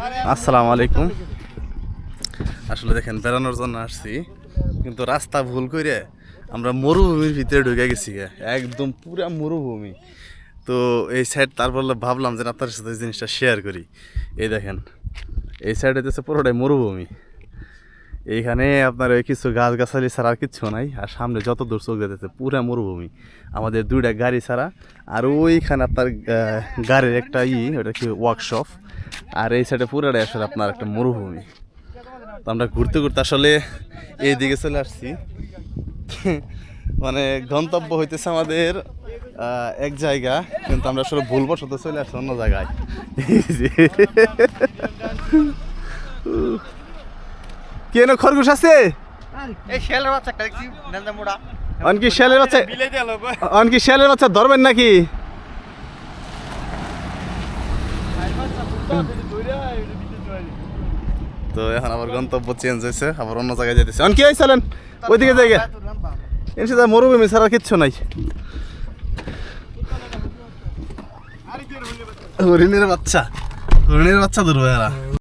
আসসালামু আলাইকুম। আসলে দেখেন, বেড়ানোর জন্য আসছি, কিন্তু রাস্তা ভুল করে আমরা মরুভূমির ভিতরে ঢুকে গেছি। একদম পুরা মরুভূমি। তো এই সাইড তারপর ভাবলাম যে আপনার সাথে জিনিসটা শেয়ার করি। এই দেখেন, এই সাইড হচ্ছে পুরোটাই মরুভূমি। এইখানে আপনার ওই কিছু গাছগাছালি ছাড়া আর কিচ্ছু নাই, আর সামনে যত দূর চোখ যেতেছে পুরা মরুভূমি। আমাদের দুইটা গাড়ি ছাড়া, আর ওইখানে আপনার গাড়ির একটা ই, ওটা কি ওয়ার্কশপ আর এই সাইডে পুরাটাই আসলে আপনার একটা মরুভূমি। তো আমরা ঘুরতে ঘুরতে আসলে এই দিকে চলে আসছি। মানে গন্তব্য হইতেছে আমাদের এক জায়গা কিন্তু আমরা আসলে ভুলবশত চলে আসছি অন্য জায়গায়। কেন খরগোশ আছে? অনকি শেলের বাচ্চা অনকি শেলের বাচ্চা ধরবেন নাকি? তো এখন আবার গন্তব্য চেঞ্জ হয়েছে, আবার অন্য জায়গায় যেতেছে অনকি ওই আইসালেন ওইদিকে জায়গা যা মরুভূমি ছাড়া কিচ্ছু নাই। হরিণের বাচ্চা। হরিণের বাচ্চা ধরবে এরা।